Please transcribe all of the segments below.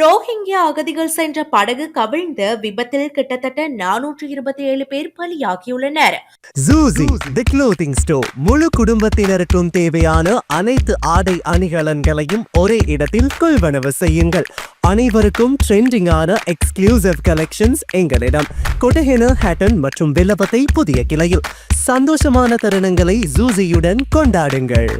Rohingya அகதிகள் சென்ற படகு கவிழ்ந்து விபத்தில் கிட்டத்தட்ட நானூற்று இருபத்தி ஏழு பேர் பலியாகியுள்ளனர். ஜூசி தி க்ளோத்திங் ஸ்டோர் முழு குடும்பத்தினருக்கும் தேவையான அனைத்து ஆடை அணிகலன்களையும் ஒரே இடத்தில் கொள்வனவு செய்யுங்கள். அனைவருக்கும் ட்ரெண்டிங்கான எக்ஸ்க்ளூசிவ் கலெக்ஷன்ஸ் எங்களிடம். கொட்டஹென ஹேட்டன் மற்றும் வில்லபத்தை புதிய கிளையில். சந்தோஷமான தருணங்களை ஜூசியுடன் கொண்டாடுங்கள்.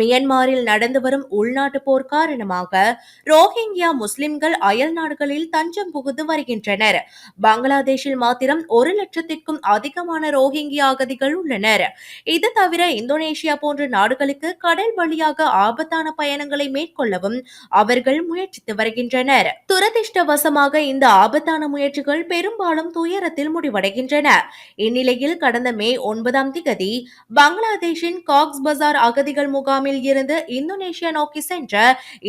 மியன்மாரில் நடந்து வரும் உள்நாட்டு போர் காரணமாக ரோஹிங்கியா முஸ்லிம்கள் அயல் நாடுகளில் தஞ்சம் புகுந்து வருகின்றனர். பங்களாதேஷில் மாத்திரம் ஒரு லட்சத்திற்கும் அதிகமான ரோஹிங்கியா அகதிகள் உள்ளனர். இது தவிர இந்தோனேஷியா போன்ற நாடுகளுக்கு கடல் வழியாக ஆபத்தான பயணங்களை மேற்கொள்ளவும் அவர்கள் முயற்சித்து வருகின்றனர். துரதிர்ஷ்டவசமாக இந்த ஆபத்தான முயற்சிகள் பெரும்பாலும் துயரத்தில் முடிவடைகின்றன. இந்நிலையில் கடந்த மே ஒன்பதாம் திகதி பங்களாதேஷின் காக்ஸ் பசார் அகதிகள் முகாம் முகாமில் இருந்து இந்தோனேஷியா நோக்கி சென்ற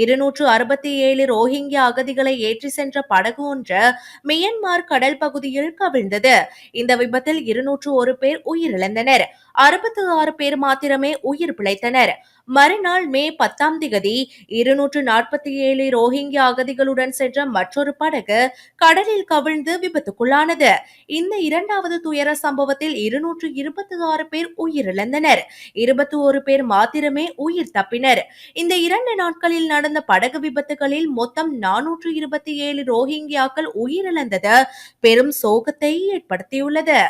இருநூற்று அறுபத்தி ஏழு ரோஹிங்கியா அகதிகளை ஏற்றி சென்ற படகு ஒன்று மியன்மார் கடல் பகுதியில் கவிழ்ந்தது. இந்த விபத்தில் இருநூற்று ஒரு பேர் உயிரிழந்தனர். அறுபத்தி ஆறு பேர் மாத்திரமே உயிர் பிழைத்தனர். மறுநாள் மே பத்தாம் திகதி இருநூற்று நாற்பத்தி ஏழு ரோஹிங்கியா அகதிகளுடன் சென்ற மற்றொரு படகு கடலில் கவிழ்ந்து விபத்துக்குள்ளானது. இந்த இரண்டாவது துயர சம்பவத்தில் இருநூற்று இருபத்தி ஆறு பேர் உயிரிழந்தனர். இருபத்தி ஒரு பேர் மாத்திரமே உயிர் தப்பினர். இந்த இரண்டு நாட்களில் நடந்த படகு விபத்துகளில் மொத்தம் நானூற்று இருபத்தி ஏழு ரோஹிங்கியாக்கள் உயிரிழந்தது. பெரும் சோகத்தை ஏற்படுத்தியுள்ளது.